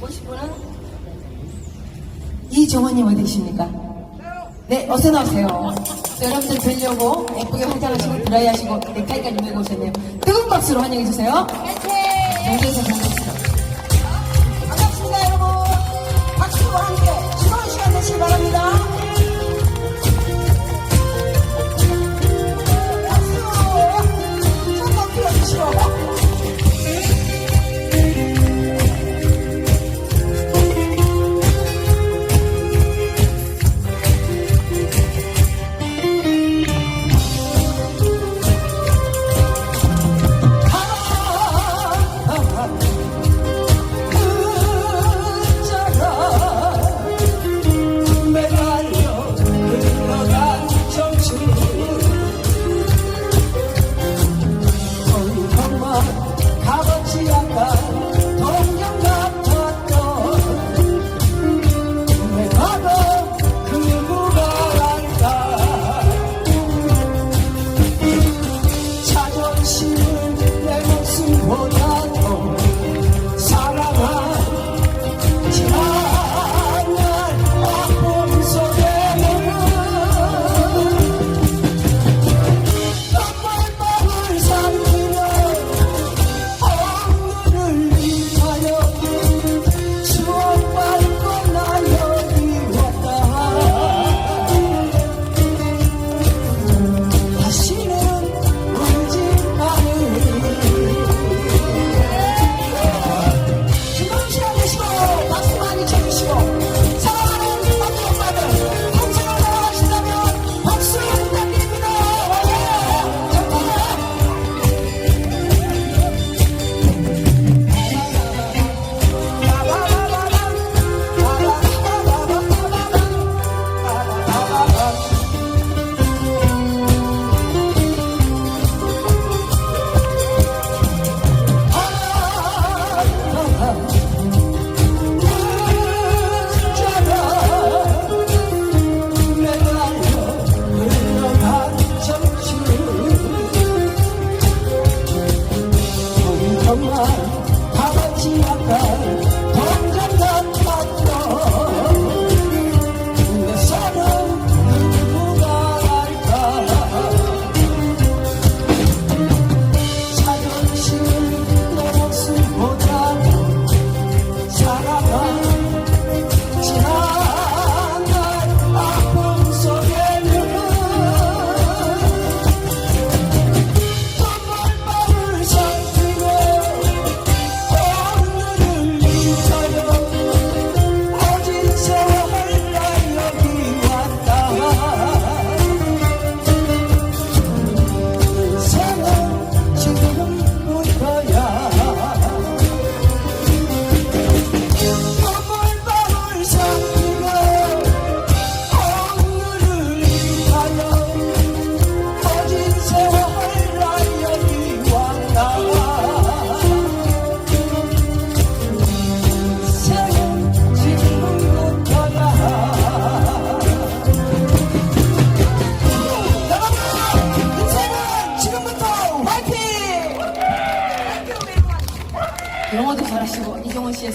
모실 분은 이정원님 어디 계십니까? 네, 어서 나오세요. 여러분들 들려고 예쁘게 화장하시고 드라이하시고 넥타이까지 네, 메고 오셨네요. 뜨거운 박수로 환영해주세요. 화이팅! 네, 정에서 Oh. chica. 영어도 잘하시고 이종원 씨의